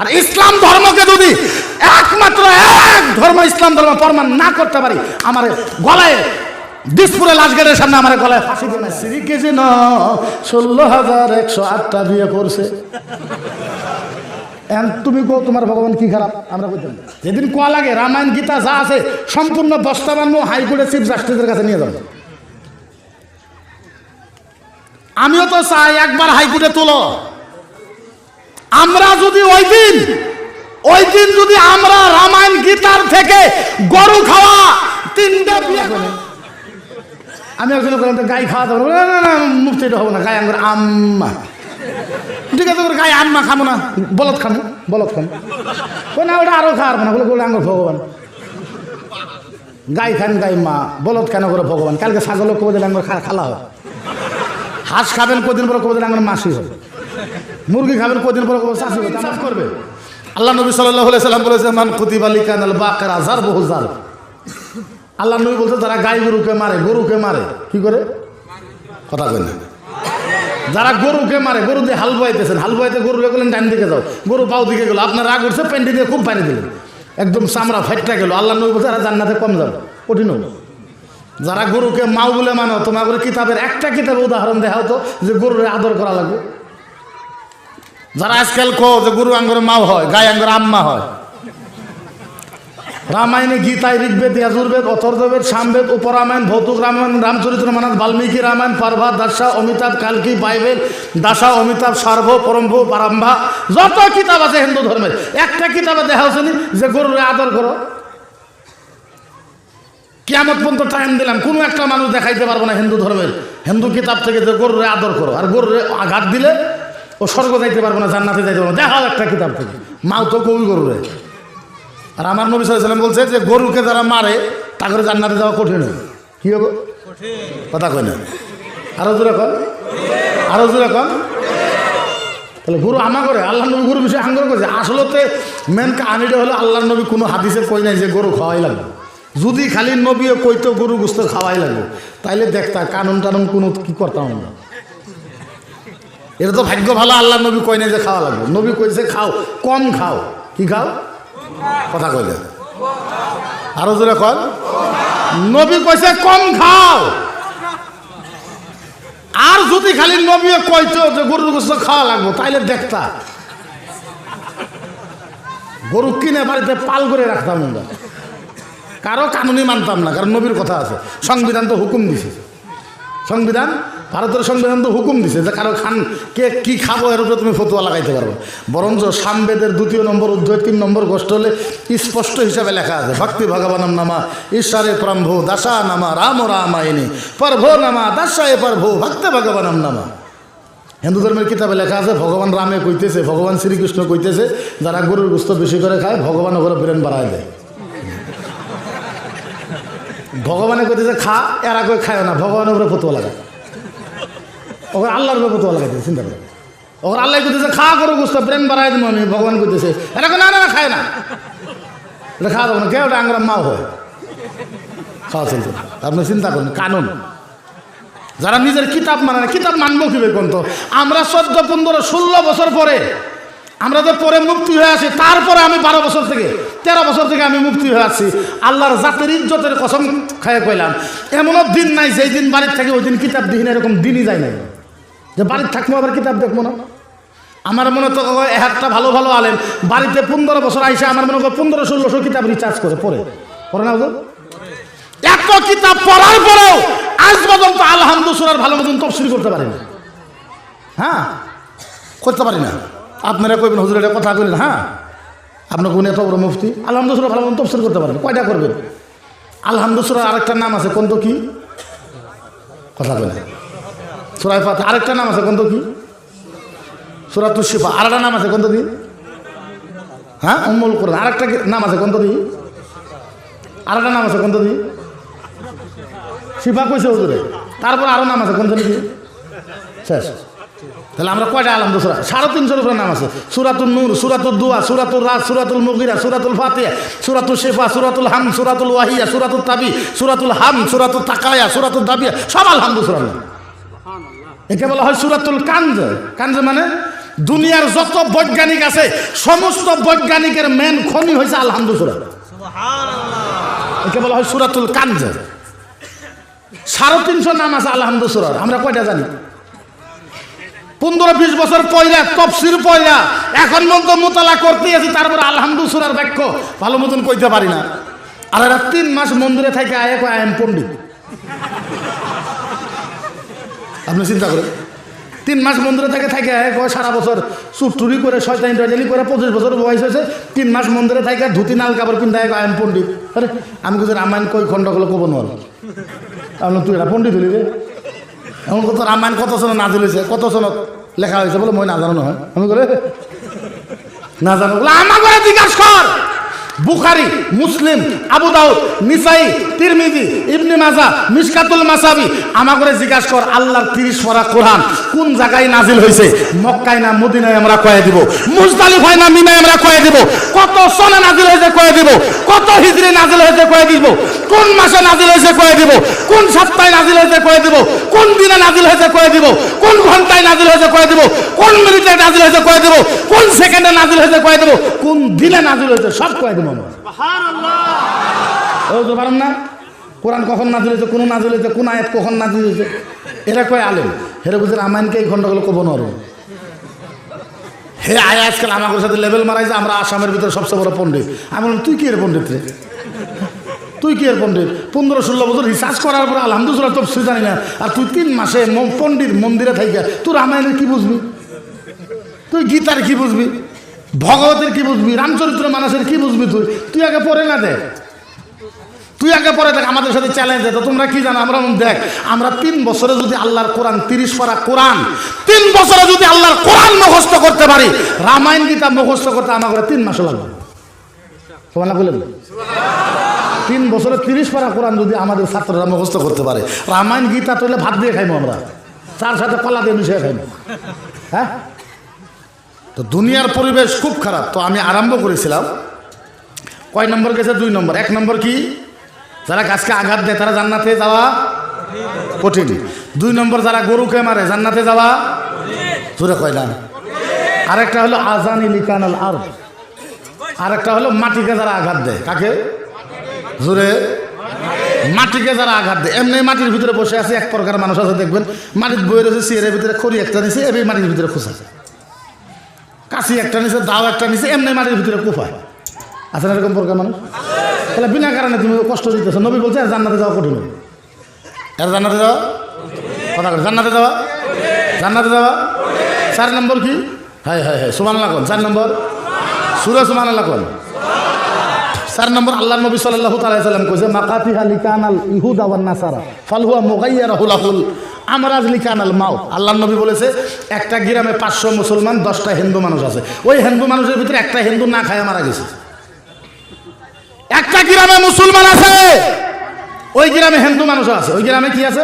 আর ইসলাম ধর্মকে যদি একমাত্র এক ধর্ম ইসলাম ধর্ম প্রমাণ না করতে পারি, আমার গলায় দিসপুরে লাশগেটের সামনে আমার গলায় ফাঁসি দেবে শ্রীকৃষ্ণ ন, ষোলো হাজার একশো আটটা বিয়ে করছে। তুমি কো তোমার ভগবান কি খারাপ? আমরা বলতাম যেদিন কোয়া লাগে, রামায়ণ, গীতা যা আছে, সম্পূর্ণ বস্তা বানবো হাইকোর্টের চিফ জাস্টিসের কাছে নিয়ে যাব। আমিও তো চাই একবার হাইকোর্টে তোলো। আমরা যদি ওই দিন ওই দিন যদি আমরা রামায়ণ গীতার থেকে গরু খাওয়া, তিনটা বিয়ে আমি একজন তো গাই খাওয়া দেবো না না না হব না, গায়ে আমার আম্মা। ঠিক আছে ওর গায়ে আম্মা খাব না বলত খাব বলত খাব। না ওটা আরও খাওয়ার না বলে বলে, আঙ্গুর, ভগবান। গাই খান, গাই মা বলত কেন করে ভগবান? কালকে ছাগল কবে দিলে আঙ্গুর খালা হয়। হাঁস খাবেন কদিন পরে কবে দিলে আঙ্গুর মাসি হবে মুরগি খাবেন কদিন পরে চাষ করবে। আল্লাহ নবী সাল্লাম বলেছে মান কুতিবালি কানাল বাকের আজার বহু জাল আল্লাহ নবী বলছে যারা গাই গরুকে মারে গরুকে মারে। কি করে? কথা কই না যারা গরুকে মারে, গরু দিয়ে হাল বয়াইতেছেন, হাল বয়াইতে গরু গেলেন ডান দিকে যাও। গরু পাও দিকে গেলো, আপনার রাগ উঠছে প্যান্টি দিয়ে খুব পানি দিলেন। একদম চামড়া ফাইটটা গেল। আল্লাহ নবী বলছে জান্নাতে কম যাবে কঠিন যারা গরুকে মাও বলে মানো, তোমার কিতাবের একটা কিতাবে উদাহরণ দেখা হতো যে গরুর আদর করা লাগবে যারা আজকাল কো যে গুরু আঙ্গরে মাও হয় গায়ে আঙ্গরে আম্মা হয়। রামায়ণে গীতায় ঋগ্বেদ, ইয়াজুর্বেদ, অথর্ববেদ, সামবেদ, উপরামায়ণ, ভৌতুক রামায়ণ রামচরিত্র মানস বাল্মীকি রামায়ণ পারভা দাসা, অমিতাভ, কালকি, বাইবেল, দাসা, অমিতাভ সার্ভ পরম্ভ পারাম্ভা যত কিতাব আছে হিন্দু ধর্মের, একটা কিতাবে দেখা হচ্ছে যে গরুরে আদর করো। কিয়ামত পর্যন্ত টাইম দিলাম, কোনো একটা মানুষ দেখাইতে পারব না হিন্দু ধর্মের। হিন্দু কিতাব থেকে যে গরুরে আদর করো, আর গরুরে আঘাত দিলে ও স্বর্গ যাইতে পারব না, জান্নাতে যাইতে পারব দেখাও একটা কিতাব থেকে। মাও তো কবি গরুরে আর আমার নবী সাল্লাম বলছে যে, গরুকে যারা মারে, তাকে জান্নাতে যাওয়া কঠিন। কি হবে? কথা কই না। আরও জোরে কন। আরও জোরে কন। তাহলে গুরু আমা করে আল্লাহ নবী গুরু বিষয়ে আঙ্গর করছে। আসলতে মেন কাহানিটা হলো আল্লাহ নবী কোনো হাদিসে কই নাই যে গরু খাওয়াই লাগবে। যদি খালি নবীও কইতো গরু গুস্ত খাওয়াই লাগবে, তাইলে দেখতা কানুন টানুন কোনো কি করতাম না এটা তো ভাগ্য ভালো, আল্লাহ নবী কয় নাই যে খাওয়া লাগবে। নবী কইছে খাও, কম খাও। কি খাও? কথা কইলে আরও জোরে কল নবী কইছে, কম খাও। আর যদি খালি নবী কইতো যে গরুর গোস্ত খাওয়া লাগবো, তাইলে দেখতা গরু কিনে বাড়িতে পাল করে রাখতাম আমরা। কারও কানুনি মানতাম না, কারণ নবীর কথা আছে। সংবিধান তো হুকুম দিছে। সংবিধান ভারতের সংবিধান তো হুকুম দিছে যে কারও খান কে কি খাব এর উপরে তুমি ফতুয়া লাগাইতে পারব। বরঞ্চ সামবেদের দ্বিতীয় নম্বর অধ্যায় তিন নম্বর গোষ্ঠ হলে স্পষ্ট হিসাবে লেখা আছে, ভক্তি ভগবানম নামা, ঈশ্বরে প্রম্ভু দাসা নামা, রাম রামায়ণী, পর্ভো নামা, দাসায় পর্ভো, ভক্ত ভগবানম নামা। হিন্দু ধর্মের কিতাবে লেখা আছে, ভগবান রামে কইতেছে, ভগবান শ্রীকৃষ্ণ কইতেছে, যারা গরুর গুস্ত বেশি করে খায়, ভগবান ওপরে ব্রেন বাড়ায় দেয়। ভগবানে কইতেছে, খা, এরা কই খায় না, ভগবানের উপরে ফতুয়া লাগায়। ওকে আল্লাহর উপরে ফতুয়া লাগাইতে চিন্তা করে। ওকে আল্লাহ কইতেছে, খা করো গুস্ত ব্রেন বাড়াই দিব আমি। ভগবান কইতেছে, এরা কই না না খায় না। এটা খাওয়া যাবে না কে ওটা আংরা মাও হয়। খাওয়া চলছে। আপনি চিন্তা করেন, কানুন। যারা নিজের কিতাব মানে না কিতাব মানবো কি কোন তো? আমরা চোদ্দ, পনেরো, ষোলো বছর পরে, আমরা যে পরে মুক্তি হয়ে আসি, তারপরে আমি বারো বছর থেকে, তেরো বছর থেকে আমি মুক্তি হয়ে আসছি। আল্লাহর জাতের ইজ্জতের কসম খাইয়ে কইলাম। এমনও দিন নাই, যেই দিন বাড়ির থেকে ওই দিন কিতাব দিন এরকম দিনই যায় নাই। যে বাড়ির থাকব আবার কিতাব দেখব না। আমার মনে তো একটা ভালো ভালো আলেন বাড়িতে পনেরো বছর আইসে আমার মনে হয় পনেরো, ষোলোশো কিতাব রিচার্জ করে, পড়ে। পড়ে না? এত কিতাব পড়ার পরেও আজ পর্যন্ত আলহামদুসুরার ভালো মতন তফসিল করতে পারি না। হ্যাঁ? করতে পারি না। আপনারা কইবেন, হুজুর, এটা কথা কইলেন হ্যাঁ? আপনার কোন এত বড় মুফতি? আলহামদুসুরা ভালো মতন তফসিল করতে পারেন। কয়টা করবেন? আলহামদুসুরার আরেকটা নাম আছে, কোন তো কি? কথা বলে সুরাই ফাতে আরেকটা নাম আছে কোন তো কি? সুরাতুর শিফা আরেকটা নাম আছে কোন তো কি? হ্যাঁ উম্মুল কোরআন, আরেকটা নাম আছে কোন তো কি? আরেকটা নাম আছে কোন তো কি? শিফা কইছে হুজুরে, তারপর আরও নাম আছে কোন তো কি শেষ। তাহলে আমরা কয়টা আলাম দোসরা? সাড়ে তিনশোর উপরে নাম আছে সুরাতুল নূর সুরাতুল দুয়া সুরাতুল রাজ সুরাতুল মুগিরা, সুরাতুল ফাতিয়া সুরাতুল শেফা, সুরাতুল হাম, সুরাতুল ওয়াহিয়া সুরাতুল তাবি, সুরাতুল হাম সুরাতুল তাকায়া সুরাতুল দাবিয়া, সব আলহামদুসুরা একে বলা হয় সুরাতুল কাঞ্জ কাঞ্জ মানে দুনিয়ার যত বৈজ্ঞানিক আছে সমস্ত বৈজ্ঞানিকের মেন খনি হয়েছে আলহামদুসুরা একে বলা হয় সুরাতুল কানজে। সাড়ে তিনশো নাম আছে আলহামদুসুরার আমরা কয়টা জানি? পনেরো বিশ বছর পয়লা তফসির পয়লা এখন পর্যন্ত মোতালা করতে আছি তারপরে আলহামদুসুরার বাক্য ভালো মতন কইতে পারি না। আর এরা তিন মাস মন্দিরে থাকে আয় কয় আই এম পণ্ডিত আপনি চিন্তা করেন। তিন মাস মন্দিরে থেকে থাকে, কয় সারা বছর চুট্টুরি করে, শয়তানি টয়তানি করে, পঁচিশ বছর বয়স হয়েছে, তিন মাস মন্দিরে থাকে, ধুতি, নাল, কাপড় কিনতে আই এম পণ্ডিত। আরে, আমি কিছু রামায়ণ কই খণ্ডগুলো কব নোয়ার আমি তুই এটা পণ্ডিত হলি রে? এমন কত রামায়ণ কত সনত নাজিল হয়েছে? কত সনত লেখা হয়েছে বলে মই নাজানো নহয়? আমি করে না জানো। বলে আমার জিজ্ঞাসা কর। বুখারি, মুসলিম, আবু দাউদ, নিসাই, তিরমিজি, ইবনে মাজা, মিশকাতুল মাসাবি। আমার করে জিজ্ঞাসা কর, আল্লাহর তিরিশ পরা কোরআন কোন জায়গায় নাজিল হয়েছে? মক্কায় না মদিনায় আমরা কয়ে দিব? মুজদালিফায় না মিনায় আমরা কয়ে দিব? কত সনে নাজিল হয়েছে কয়ে দিব? কত হিজরি নাজিল হয়েছে কয়ে দিব? কোন মাসে নাজিল হয়েছে কয়ে দিব? কোন সপ্তাহে কয়ে দিব? কোন দিনে নাজিল হয়েছে কয়ে দিব? কোন ঘন্টায় নাজিল হয়েছে কয়ে দিব? কোন মিনিটে নাজিল হয়েছে কয়ে দিব? কোন সেকেন্ডে নাজিল হয়েছে কয়ে দিব? কোন দিনে নাজিল হয়েছে সব কয়ে দিব আমরা। পারেন না? কোরআন কখন নাজিল হয়েছে কোন নাজিল হয়েছে কোন আয়াত কখন নাজিল হয়েছে? এরা কয় আলেম? হেরে বুঝে রামায়ণকে এই খণ্ডগুলো কব নরম হে আয় আজকাল আমাদের সাথে লেভেল মারাইছে আমরা আসামের ভিতরে সবচেয়ে বড় পণ্ডিত। আমি বললাম তুই কি এর পণ্ডিত রে? তুই কি এর পণ্ডিত? পনেরো ষোলো বছর রিসার্চ করার পরে আলহামদুলিল্লাহ তো জানি না আর তুই তিন মাসে পণ্ডিত মন্দিরে থাইকা তুই রামায়ণের কি বুঝবি? তুই গীতার কি বুঝবি? ভগবতের কি বুঝবি? রামচরিত্র মানুষের কি বুঝবি তুই? তুই আগে পড়ে না দেখ। তুই আগে পরে দেখ, আমাদের সাথে চ্যালেঞ্জ তো তোমরা কি জানো? আমরা দেখ, আমরা তিন বছরে যদি আল্লাহর কোরআন, তিরিশ পারা কোরআন, তিন বছরে যদি আল্লাহর কোরআন মুখস্থ করতে পারি, রামায়ণ গীতা মুখস্থ করতে আমাকে তিন মাসে লাগবে। তোমার না বললেন তিন বছরে তিরিশ পারা কোরআন যদি আমাদের ছাত্ররা মুখস্থ করতে পারে। রামায়ণ, গীতা তৈলে ভাত দিয়ে খাইবো আমরা। তার সাথে কলা দিয়ে মিশিয়ে খাইবো হ্যাঁ? তো দুনিয়ার পরিবেশ খুব খারাপ। তো আমি আরম্ভ করেছিলাম। কয় নম্বর গেছে? দুই নম্বর। এক নম্বর কি? যারা গাছকে আঘাত দেয়, তারা জান্নাতে যাওয়া কঠিন। দুই নম্বর, যারা গরুকে মারে, জান্নাতে যাওয়া জোরে কয় না? আরেকটা হলো আজানি লিকানাল আর আরেকটা হলো মাটিকে যারা আঘাত দেয়, কাকে? জোরে মাটিকে যারা আঘাত দেয়, এমনি মাটির ভিতরে বসে আছে, এক প্রকার মানুষ আছে, দেখবেন, মাটির বই রয়েছে চেয়ারের ভিতরে খড়ি একটা নিছে এবার মাটির ভিতরে আছে। কাশি একটা নিছে, দাও একটা নিছে, এমনি মাটির ভিতরে কুফায় আছে না এরকম প্রকার মানুষ? তাহলে বিনা কারণে তুমি কষ্ট দিতেছো। নবী বলছে আর জান্নাতে যাওয়া কঠিন আর জান্নাতে যাওয়া? কথা জান্নাতে যাওয়া? জান্নাতে যাওয়া? চার নম্বর কি? হ্যাঁ হ্যাঁ হ্যাঁ সুমান লাখন চার নম্বর? সুরে সুমান লাখন চার নম্বর আল্লাহ নবী সাল্লাহ তালাম কইছে, মাকাতিহা লিকানাল ইহুদা ওয়ান নাসারা, ফালহুয়া মুগাইয়া রাহুলাহুল আমরাজ লিকানাল মাও আল্লাহ নবী বলেছে, একটা গ্রামে পাঁচশো মুসলমান, দশটা হিন্দু মানুষ আছে। ওই হিন্দু মানুষের ভিতরে একটা হিন্দু না খায় মারা গেছে। একটা গ্রামে মুসলমান আছে, ওই গ্রামে হিন্দু মানুষ আছে। ওই গ্রামে কি আছে?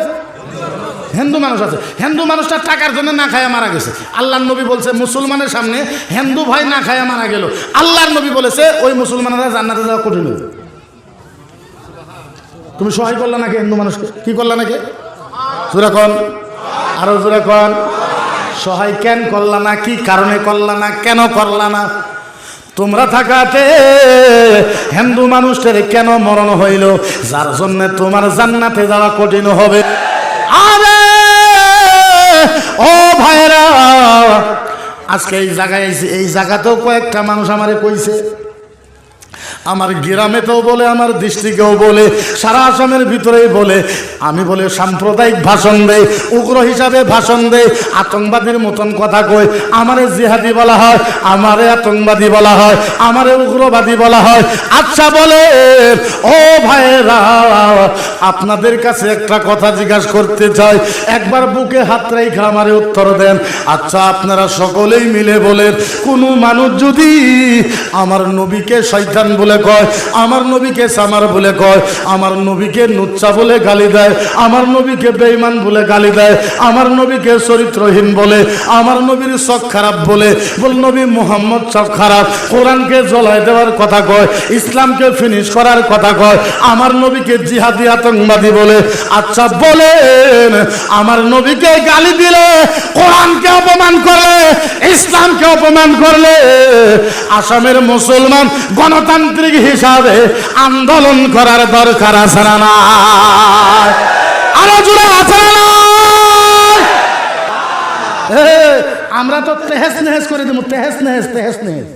হিন্দু মানুষ আছে। হিন্দু মানুষটা টাকার জন্য না খায়া মারা গেছে। আল্লাহর নবী বলছে, মুসলমানের সামনে হিন্দু ভাই না খায়া মারা গেল। আল্লাহর নবী বলেছে, ওই মুসলমানেরা জান্নাতে যাওয়া কঠিন হবে। তুমি সহায় করলে নাকি হিন্দু মানুষকে? কি করলে নাকি? জোরে কন? আরও জোরে কন? সহায় কেন করলা না? কি কারণে করলা না? কেন করলা না? তোমরা থাকাতে হিন্দু মানুষের কেন মরণ হইল? যার জন্য তোমার জান্নাতে যাওয়া কঠিন হবে। আরে ও ভাইরা আজকে এই জায়গায় এই জায়গাতেও কয়েকটা মানুষ আমারে কইছে। আমার গ্রামেতেও বলে, আমার ডিস্ট্রিক্টেও বলে, সারা আসামের ভিতরেই বলে, আমি বলে, সাম্প্রদায়িক ভাষণ দেয় উগ্র হিসাবে ভাষণ দেয় আতঙ্কবাদীর মতন কথা কই, আমারে জিহাদি বলা হয়, আমারে আতঙ্কবাদী বলা হয়, আমারে উগ্রবাদী বলা হয়। আচ্ছা বলে, ও ভাইরা আপনাদের কাছে একটা কথা জিজ্ঞাসা করতে চাই, একবার বুকে হাত রেখে আমারে উত্তর দেন। আচ্ছা আপনারা সকলেই মিলে বলেন, কোনো মানুষ যদি আমার নবীকে শয়তান বলে বলে কয়, আমার নবীকে সামার বলে কয়, আমার নবীকে নুচ্চা বলে গালি দেয়, আমার নবীকে বেঈমান বলে গালি দেয়, আমার নবীকে চরিত্রহীন বলে, আমার নবীর চোখ খারাপ বলে, বল নবী মোহাম্মদ চোখ খারাপ, কোরআনকে জ্বলাই দেওয়ার কথা কয়, ইসলামকে ফিনিশ করার কথা কয়, আমার নবীকে জিহাদি আতঙ্কবাদী বলে আচ্ছা বলেন, আমার নবীকে গালি দিলে, কোরআনকে অপমান করলে, ইসলামকে অপমান করলে আসামের মুসলমান গণতান্ত্রিক হিসাবে আন্দোলন করার দরকার আছে না? আরও জোরে আছে না আমরা তো তেহেস নেহেস করে দেবো, তেহেস নেহেস তেহেস নেহেস।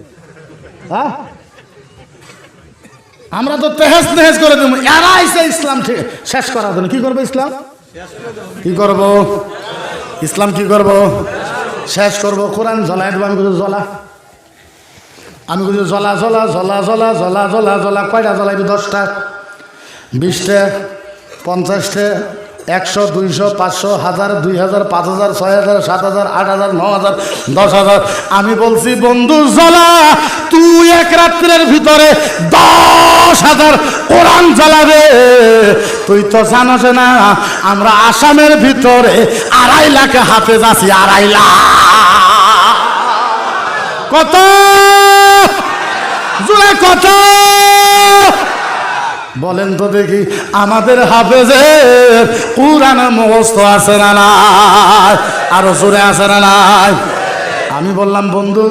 আমরা তো তেহেস নেহেস করে দেবো। এরা আইসে ইসলাম শেষ করার জন্য। কি করব ইসলাম? কি করব? ইসলাম কি করব? শেষ করব। কোরআন জ্বলাই দেবো আমি জ্বলা। আমি কিছু জলা জ্বলা জলা জলা জলা জলা জ্বলা, কয়টা জ্বলাইবি দশটা? বিশটা, পঞ্চাশটা, একশো, দুইশো, পাঁচশো, হাজার, দুই হাজার, পাঁচ হাজার, ছয় হাজার, সাত হাজার, আট হাজার, ন হাজার, দশ হাজার। আমি বলছি, বন্ধু, জ্বলা, তুই এক রাত্রের ভিতরে দশ হাজার কোরআন জ্বালাবে। তুই তো জানোস না, আমরা আসামের ভিতরে আড়াই লাখ হাফেজ আছি, আড়াই লাখ। কত? জুড়ে কত? বলেন তো দেখি, আমাদের হাফেজের কোরআন মুখস্থ আছে না নাই? আরও জোরে আছে না নাই? আমি বললাম, বন্ধু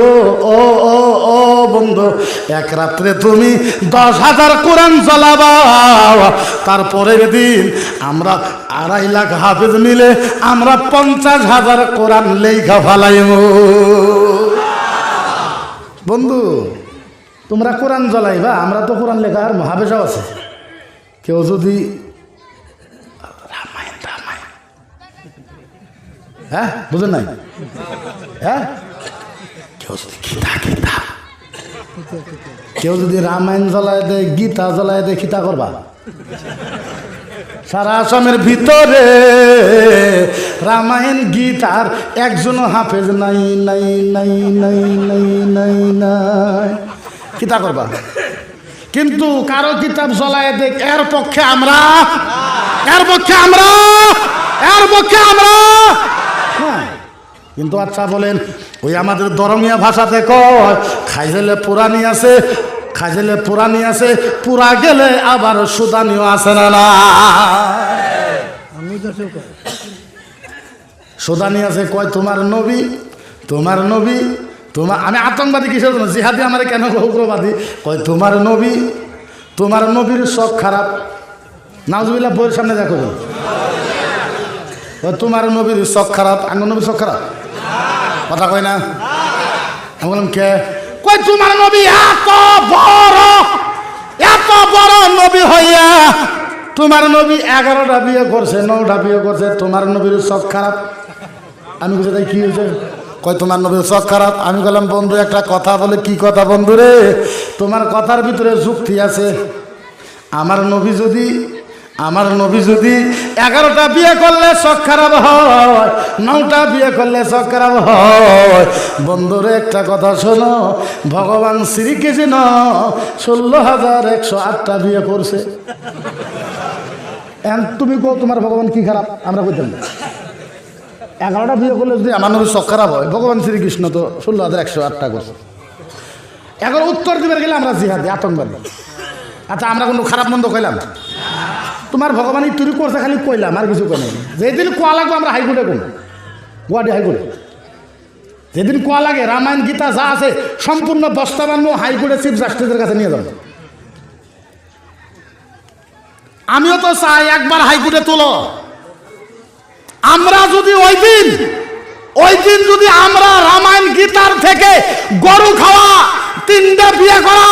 ও ও ও, বন্ধু, এক রাত্রে তুমি দশ হাজার কোরআন চালাবা তারপরের দিন আমরা আড়াই লাখ হাফেজ মিলে আমরা পঞ্চাশ হাজার কোরআন লেখা ফালাইব বন্ধু, তোমরা কোরআন জ্বলাইবা, আমরা তো কোরআন লেখার মহাবেশাও আছে। কেউ যদি রামায়ণ রামায়ণ। হ্যাঁ বুঝেন নাই? হ্যাঁ? কেউ যদি গীতা গীতা। কেউ যদি রামায়ণ জ্বলায় দেয়, গীতা জ্বলাই দেয় খিতা করবা। সারা আসামের ভিতরে রামায়ণ গীতার একজনও হাফেজ, নাই নাই নাই নাই নাই নাই নাই। কিতা করবা? কিন্তু কারও কিতাব জ্বলায় দেখ, এর পক্ষে আমরা, এর পক্ষে আমরা, এর পক্ষে আমরা। হ্যাঁ কিন্তু আচ্ছা বলেন, ওই আমাদের দরমিয়া ভাষাতে কয়, খাইজেলে পুরানি আছে খাইজেলে পুরানি আছে পুরা গেলে আবার সুদানিও আছে না না। সুদানি আছে কয় তোমার নবী তোমার নবী তোমার আমি আতঙ্কবাদী কিসের জন্য? জিহাদি আমার কেন উগ্রবাদী? কয় তোমার নবী তোমার নবীর শখ খারাপ। নাজবিল্লা বইয়ের সামনে দেখো তোমার নবীর শখ খারাপ। আঙ্গ নবীর শখ খারাপ? কথা কয় না? আমি বললাম কে? কই তোমার নবী এত বড় এত বড় নবী হইয়া তোমার নবী এগারোটা বিয়ে করছে, নটা বিয়ে করছে, তোমার নবীর সব খারাপ। আমি বুঝে তাই কি হয়েছে? কই তোমার নবীর সব খারাপ? আমি বললাম, বন্ধু, একটা কথা বলে কি কথা, বন্ধু রে? তোমার কথার ভিতরে যুক্তি আছে। আমার নবী যদি আমার নবী যদি এগারোটা বিয়ে করলে শখ খারাপ হয়, নটা বিয়ে করলে শখ খারাপ হয়। বন্ধুরে, একটা কথা শোনো, ভগবান শ্রীকৃষ্ণ ষোলো হাজার একশো আটটা বিয়ে করছে। তুমি কো তোমার ভগবান কি খারাপ? আমরা কইতাম না। এগারোটা বিয়ে করলে যদি আমার নবী শখ খারাপ হয়, ভগবান শ্রীকৃষ্ণ তো ষোলো হাজার একশো আটটা করছে। এখন উত্তর দিবার গেলে আমরা জিহাদি, আতঙ্কবাদী। আচ্ছা আমরা কোনো খারাপ মন্দ কইলাম তোমার ভগবান তুই করছে, খালি কইলাম, আর কিছু কই যেদিন কোয়া লাগবে, আমরা হাইকোর্টে কোন গুয়াহাটি হাইকোর্টে। যেদিন কোয়া লাগে রামায়ণ গীতা যা আছে সম্পূর্ণ বস্তাবান্য হাইকোর্টে চিফ জাস্টিসের কাছে নিয়ে যাব আমিও তো চাই একবার হাইকোর্টে তোলো। আমরা যদি ওই দিন ওই দিন যদি আমরা রামায়ণ গীতার থেকে গরু খাওয়া, তিনটা বিয়ে করা,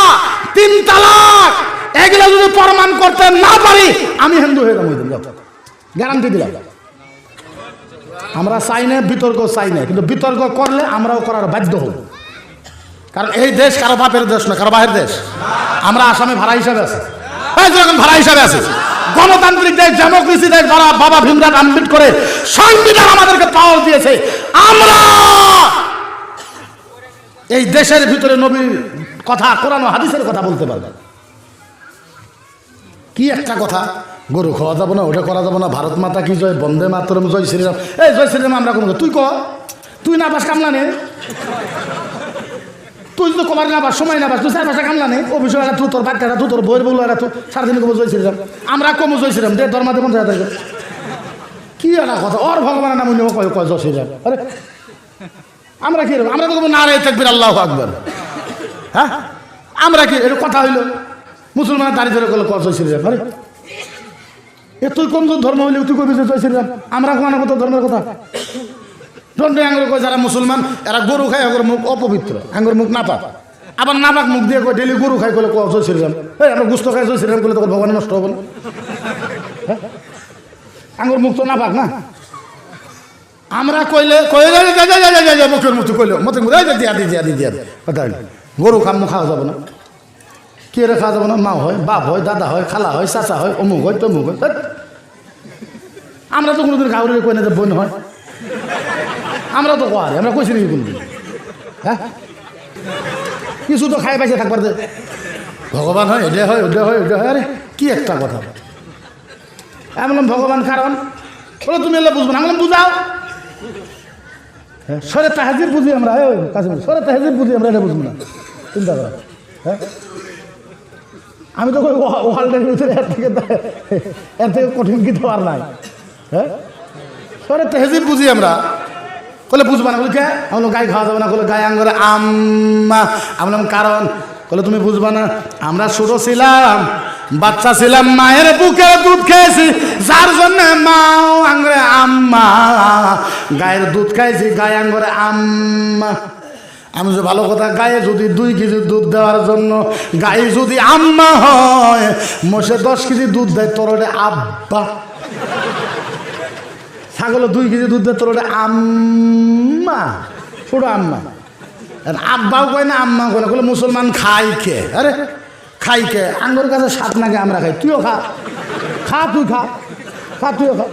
তিন তালাক এগুলো যদি প্রমাণ করতে না পারি, আমি হিন্দু হয়ে যাব গ্যারান্টি দিলাম। আমরা চাই না, বিতর্ক চাই না, কিন্তু বিতর্ক করলে আমরাও করার বাধ্য হব। কারণ এই দেশ কারও বাপের দেশ না কারও বাহের দেশ। আমরা আসামে ভাড়া হিসাবে আছি। ভাড়া হিসাবে আছি। গণতান্ত্রিক দেশ, ডেমোক্রেসি দেশ, বাবা বাবা ভীমরাজ আম্বেদকরে সংবিধান আমাদেরকে পাওয়ার দিয়েছে। আমরা এই দেশের ভিতরে নবীর কথা, কোরআন হাদিসের কথা বলতে পারব। কি একটা কথা? গরু খাওয়া যাব না ওটা করা যাব না ভারত মাতা কি জয়, বন্দে মাতরম জয় শ্রীরাম এই জয় শ্রীরাম আমরা কোনো তুই ক? তুই না পাস কামলা নে? তুই যদি কবার না পাস সময় না পাস তুই চার পাঁচটা কামলা নে? অফিসে একটা তুই তোর বাচ্চাটা তুই তোর বইয়ের একটা তুই সারাদিন কমো জয় শ্রীরাম আমরা কমো জয় শ্রীরাম দে ধর্মাতে পঞ্চায়েত কি একটা কথা? ওর ভগবানের নাম উনি কয় কয় জয় শ্রীরাম আরে আমরা কি? আমরা তো না রে থাকবির আল্লাহ আকবর হ্যাঁ আমরা কি এর কথা হইল। মুসলমানের দাঁড়িয়ে ধরে করলে কত শ্রীরাম আরে, এ তুই কোন কোন ধর্ম হইলে, তুই কবি জয় শ্রীরাম আমরা কোন কত ধর্মের কথা? দণ্ড আঙ্গুর কয়, যারা মুসলমান, এরা গরু খায় আঙ্গুর মুখ অপবিত্র আঙ্গুর মুখ নাপাক। আবার নাপাক মুখ দিয়ে কয় ডেলি গরু খাই করলে কয় জয় শ্রীরাম এই, আমরা গুস্ত খাই জয় শ্রীরাম করলে তখন ভগবান নষ্ট হবে না। হ্যাঁ? আঙ্গুর মুখ তো নাপাক না? আমরা কইলে কইলে, যা যা যা যা যা যা, মুখের মতো কইলে। মতো দিয়া দি দিয়া দি, দিয়া কথা গরু খাম খাওয়া যাবে না। কে রে যাবে না? মা হয়, বাপ হয়, দাদা হয়, খালা হয়, চাচা হয়, অমুক হয়, তমুক হয়। আমরা তো কোনোদিন গাউরে কই না যে বোন হয়। আমরা তো কোয়ারে, আমরা কইছি নাকি কোনদিন? হ্যাঁ? কিছু তো খাই পাইছে থাকবার ভগবান হয় এটা হয় ওটা হয় ওটা হয়। আরে, কি একটা কথা? আমি ভগবান কারণ? বলো, তুমি এলে বুঝব না। আমি বুঝাও। হ্যাঁ সরে তাহাজির বুঝি আমরা কাছে সরে তাহাজির বুঝি আমরা, এটা বুঝব না। চিন্তা করো। হ্যাঁ? আমি তো ওয়ার্ল্ডের ভিতরে এর থেকে এর থেকে কঠিন কিছু আর নাই। হ্যাঁ? তেহজিব বুঝি আমরা। বলে বুঝবা না বলে কে গায়ে খাওয়া যাবে না বলে গায়ে আঙ্গরে আম্মা। আমি বললাম, কারণ? বলে তুমি বুঝবা না, আমরা ছোট ছিলাম, বাচ্চা ছিলাম, মায়ের বুকে দুধ খেয়েছি, যার জন্য মাও আঙ্গরে আম্মা। গায়ের দুধ খাইছি, গায়ে আঙ্গরে আম্মা। আমি যে ভালো কথা, গায়ে যদি দুই কেজি দুধ দেওয়ার জন্য, গায়ে যদি আম্মা হয়, মোষে দশ কেজি দুধ দেয়, তোর আব্বা। ছাগল দুই কেজি দুধ দেয়, তোর আম্মা। ছোট আম্মা। আব্বাও কয় না আম্মা কয় না মুসলমান খাই খে আরে খাই খে আঙ্গুর কাছে সাত নাকি আমরা খাই, তুইও খা। খা, তুই খা। খা, তুইও খা।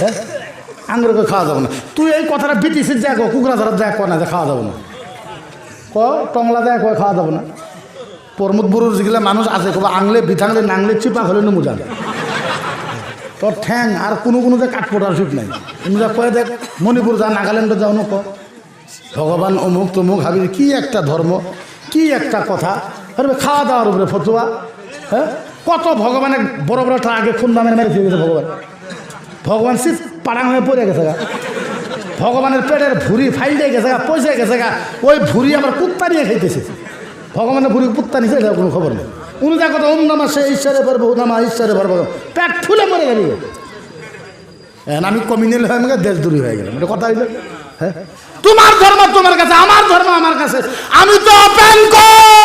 হ্যাঁ? করে খাওয়া যাবে না। তুই এই কথাটা ব্রিটিশের দেখ, কুকুরা ধরা দেখ না যে খাওয়া যাবে না। ক, টংলা দেখ খাওয়া যাবে না। প্রমোদ বুড়ুর যেগুলো মানুষ আছে, কবে আংলে বিথাংলে নাংলে চিপা হলে নমু যাবে। তোর ঠ্যাং আর কোনো কোনো যে কাঠ পড়ার সুখ নাই। তুমি যা কয়ে দেখ, মণিপুর যা, নাগাল্যান্ডে যাও না ক। ভগবান অমুক তমুক হাবি কি একটা ধর্ম, কি একটা কথা। খাওয়া দাওয়ার উপরে ফতুয়া হ্যাঁ? কত ভগবানের বড় বড় আগে খুন দামের মেরে দিয়ে গেছে ভগবান। ভগবান শীত পাড়াং হয়ে পড়ে গেছে গা। ভগবানের পেটের ভুড়ি ফাইলে গেছে গা পয়সা গেছে গা। ওই ভুড়ি আমার কুত্তা নিয়ে খাইতেছে। ভগবানের ভুড়ি কুত্তা নিছে, এটা কোনো খবর নেই। উনি যা কথা, ওম নামা সে ঈশ্বরে পারব নামা ঈশ্বরে পারব পেট ফুলে মরে যাবি এখন আমি কমিউনাল হয়ে আমাকে দেশ দূরী হয়ে গেলাম। এটা কথা হইল? হ্যাঁ? তোমার ধর্ম তোমার কাছে, আমার ধর্ম আমার কাছে। আমি তো